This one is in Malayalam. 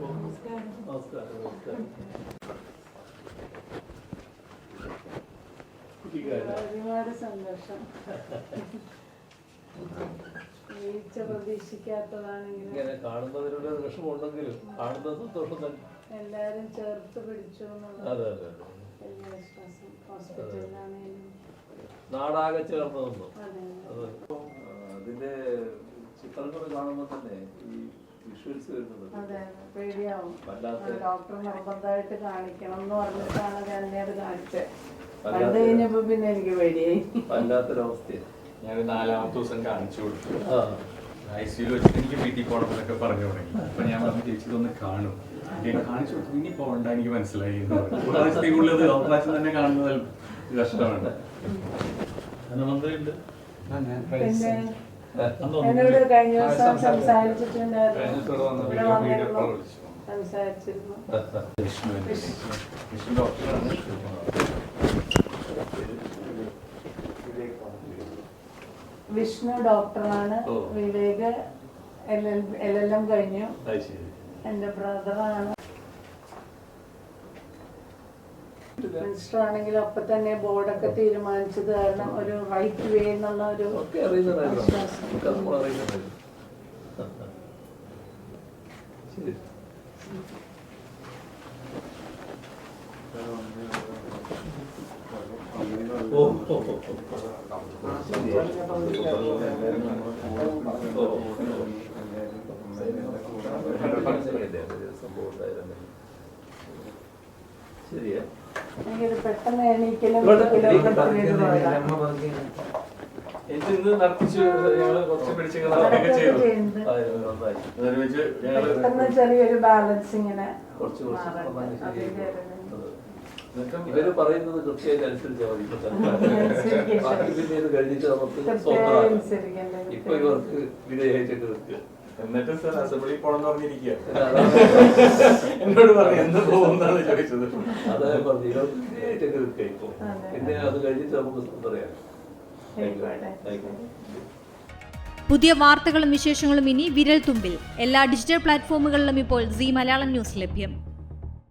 Namaskar. Namaskar. Namaskar. പ്രതീക്ഷിക്കാത്തതാണെങ്കിലും ഇങ്ങനെ. കാണുന്നതിനുള്ള വിഷമമുണ്ടെങ്കിലും കാണുന്ന സന്തോഷം തന്നെ. എല്ലാരും ചേർത്ത് പിടിച്ചു എന്നുള്ളത് അതെ അതെ അതെ. വലിയ വിശ്വാസം. ഹോസ്പിറ്റലിലാണെങ്കിലും നാടാകെ ചേർന്ന് നിന്നു അതെ. അത്. അതിന്റെ ചിത്രങ്ങൾ കാണുമ്പോൾ തന്നെ ഈ വിഷ്വൽസ് വരുന്നത് അതെ അതെ പേടിയാവും. വല്ലാത്ത ഡോക്ടർ നിർബന്ധമായിട്ട് കാണിക്കണം എന്ന് പറഞ്ഞിട്ടാണ് തന്നെ അത് കാണിച്ചത് കണ്ടു കഴിഞ്ഞപ്പോ പിന്നെ എനിക്ക് പേടിയായി. വല്ലാത്തൊരവസ്ഥയാണ് ഞാൻ നാലാമത്തെ ദിവസം കാണിച്ചു കൊടുത്തു. ഐ സിയിൽ വെച്ചിട്ട് എനിക്ക് വീട്ടിൽ പോകണം എന്നൊക്കെ പറഞ്ഞു തുടങ്ങി. അപ്പൊ ഞാൻ പറഞ്ഞു ചേച്ചി ഇതൊന്ന് കാണും. കാണിച്ചു ഇനി പോകണ്ട എനിക്ക് മനസ്സിലായി. പ്രാവശ്യത്തേക്കുള്ളത് പ്രാവശ്യം തന്നെ കാണുന്നത് കഷ്ടമാണ്. എന്നോട് കഴിഞ്ഞ ദിവസം. സംസാരിച്ചിട്ടുണ്ടായിരുന്നു. സംസാരിച്ചിരുന്നു. വിഷ്ണു ഡോക്ടറാണ്. വിഷ്ണു ഡോക്ടറാണ്. വിവേക് എൽ എൽ എം കഴിഞ്ഞു. എന്റെ ബ്രദറാണ്. മിനിസ്റ്റർ ആണെങ്കിൽ അപ്പൊ തന്നെ ബോർഡൊക്കെ തീരുമാനിച്ചത് കാരണം ഒരു റൈറ്റ് വേ എന്നുള്ള ഒരു ശരി. ശരിയാ പെട്ടെന്ന് എണീക്കലും നടത്തിച്ച്? ഞങ്ങൾ കുറച്ച് ചെയ്തു. ചെറിയൊരു ബാലൻസ് ഇങ്ങനെ കുറച്ച് കുറച്ച് മാറട്ടെ. നന്നായി അതിന്റെ ശരിയായി. ഒരു- അത്. എന്നിട്ടും ഇവർ പറയുന്നത് കൃത്യമായിട്ട് അനുസരിച്ചാൽ മതി. ഇപ്പൊ അനുസരിക്കും. ബാക്കി പിന്നെ ഇത് കഴിഞ്ഞിട്ട് നമുക്ക് കൃത്യമായി ഇപ്പൊ ഇവർക്ക് വിധേയിച്ചിട്ട് നിൽക്കുക എന്നിട്ട് സർ അസംബ്ലി പോണം പറഞ്ഞിരിക്കുക എന്നോട് പറഞ്ഞു എന്ന് പോകുന്നാണ് ചോദിച്ചത്. അതെ പറഞ്ഞു ഇവർക്ക് വിധേയിച്ചൊക്കെ നിൽക്കുക ഇപ്പൊ? പിന്നെ അത് കഴിഞ്ഞിട്ട് നമുക്ക് പറയാം. പുതിയ വാർത്തകളും വിശേഷങ്ങളും ഇനി വിരൽ തുമ്പിൽ എല്ലാ ഡിജിറ്റൽ പ്ലാറ്റ്ഫോമുകളിലും ഇപ്പോൾ സി മലയാളം ന്യൂസ് ലഭ്യം.